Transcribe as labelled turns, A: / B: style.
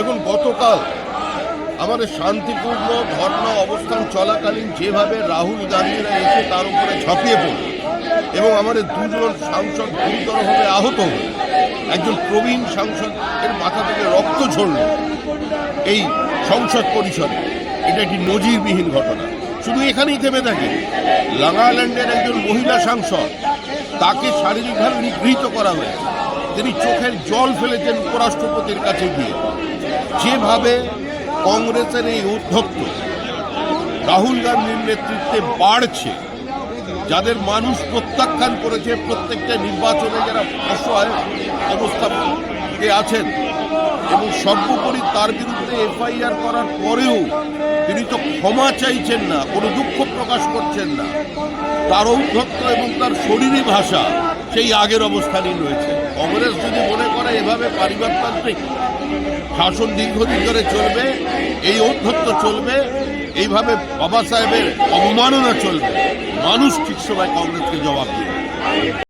A: দেখুন, গতকাল আমাদের শান্তিপূর্ণ ধর্ণা অবস্থান চলাকালীন যেভাবে রাহুল গান্ধীরা এসে তার উপরে ঝাঁপিয়ে পড়ল এবং আমাদের দুজন সাংসদ গুরুতরভাবে আহত হল একজন প্রবীণ সাংসদ এর মাথা থেকে রক্ত ঝরল এই সংসদ পরিষদে। এটা একটি নজিরবিহীন ঘটনা। শুধু এখানেই থেমে থাকে। নাগাল্যান্ডের একজন মহিলা সাংসদ, তাকে শারীরিকভাবে নিগৃহীত করা হয়েছে। তিনি চোখের জল ফেলেছেন উপরাষ্ট্রপতির কাছে গিয়ে। যেভাবে কংগ্রেসের এই উদ্ধত্ত রাহুল গান্ধীর নেতৃত্বে বাড়ছে, যাদের মানুষ প্রত্যাখ্যান করেছে, প্রত্যেকটা নির্বাচনে যারা অসহায় অবস্থাতে আছেন এবং সর্বোপরি তার বিরুদ্ধে এফআইআর করার পরেও তিনি তো ক্ষমা চাইছেন না, কোনো দুঃখ প্রকাশ করছেন না। তার ঔদ্ধত্য এবং তার শরীরী ভাষা সেই আগের অবস্থানই রয়েছে। কংগ্রেস যদি মনে করে এভাবে পারিবারতান্ত্রিক শাসন দীর্ঘদিন ধরে চলবে, এই অধ্যত্ব চলবে, এইভাবে বাবা সাহেবের অবমাননা চলবে, মানুষ ঠিক সময় কংগ্রেসকে জবাব দেবে।